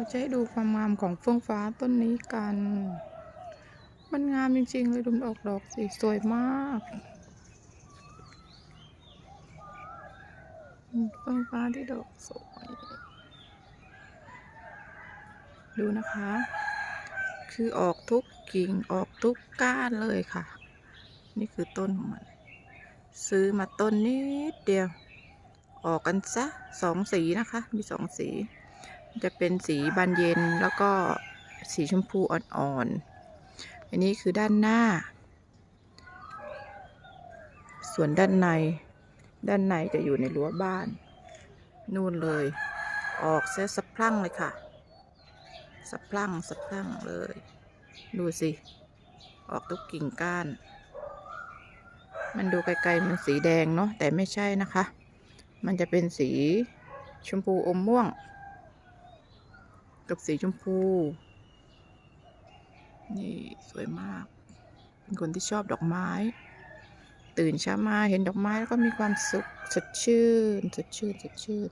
เราจะให้ดูความงามของเฟื่องฟ้าต้นนี้กัน มันงามจริงๆเลยดูมันออกดอกสีสวยมากเฟื่องฟ้าที่ดอกสวย ดูนะคะ คือออกทุกกิ่งออกทุกก้านเลยค่ะ นี่คือต้นของมัน ซื้อมาต้นนิดเดียว ออกกันซะสองสีนะคะ มีสองสี จะเป็นสีบานเย็นแล้วก็สีชมพูอ่อนๆ อันนี้คือด้านหน้า ส่วนด้านใน ด้านในจะอยู่ในรั้วบ้าน นู่นเลย ออกเสียสะพรั่งเลยค่ะ สะพรั่งสะพรั่งเลย ดูสิ ออกทุกกิ่งก้าน มันดูไกลๆมันสีแดงเนาะแต่ไม่ใช่นะคะ มันจะเป็นสีชมพูอมม่วง กับสีชมพู นี่สวยมาก เป็นคนที่ชอบดอกไม้ ตื่นเช้ามาเห็นดอกไม้แล้วก็มีความสุขสดชื่น สดชื่น สดชื่น